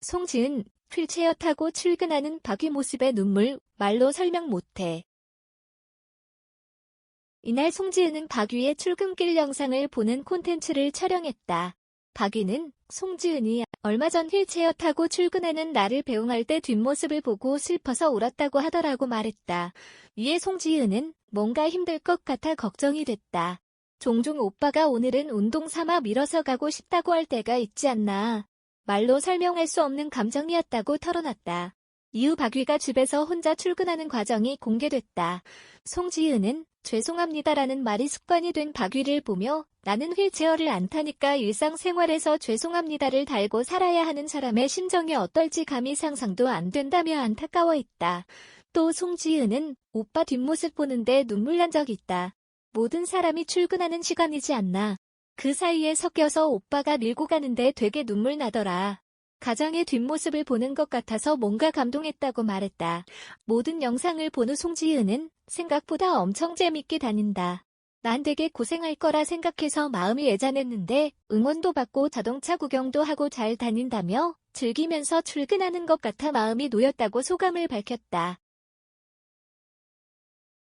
송지은, 휠체어 타고 출근하는 박위 모습의 눈물, 말로 설명 못해. 이날 송지은은 박위의 출근길 영상을 보는 콘텐츠를 촬영했다. 박위는 송지은이 얼마 전 휠체어 타고 출근하는 나를 배웅할 때 뒷모습을 보고 슬퍼서 울었다고 하더라고 말했다. 이에 송지은은 뭔가 힘들 것 같아 걱정이 됐다. 종종 오빠가 오늘은 운동 삼아 밀어서 가고 싶다고 할 때가 있지 않나. 말로 설명할 수 없는 감정이었다고 털어놨다. 이후 박위가 집에서 혼자 출근하는 과정이 공개됐다. 송지은은 죄송합니다라는 말이 습관이 된 박위를 보며 나는 휠체어를 안 타니까 일상생활에서 죄송합니다를 달고 살아야 하는 사람의 심정이 어떨지 감히 상상도 안 된다며 안타까워했다. 또 송지은은 오빠 뒷모습 보는데 눈물 난 적 있다. 모든 사람이 출근하는 시간이지 않나. 그 사이에 섞여서 오빠가 밀고 가는데 되게 눈물 나더라. 가장의 뒷모습을 보는 것 같아서 뭔가 감동했다고 말했다. 모든 영상을 본 후 송지은은 생각보다 엄청 재밌게 다닌다. 난 되게 고생할 거라 생각해서 마음이 애잔했는데 응원도 받고 자동차 구경도 하고 잘 다닌다며 즐기면서 출근하는 것 같아 마음이 놓였다고 소감을 밝혔다.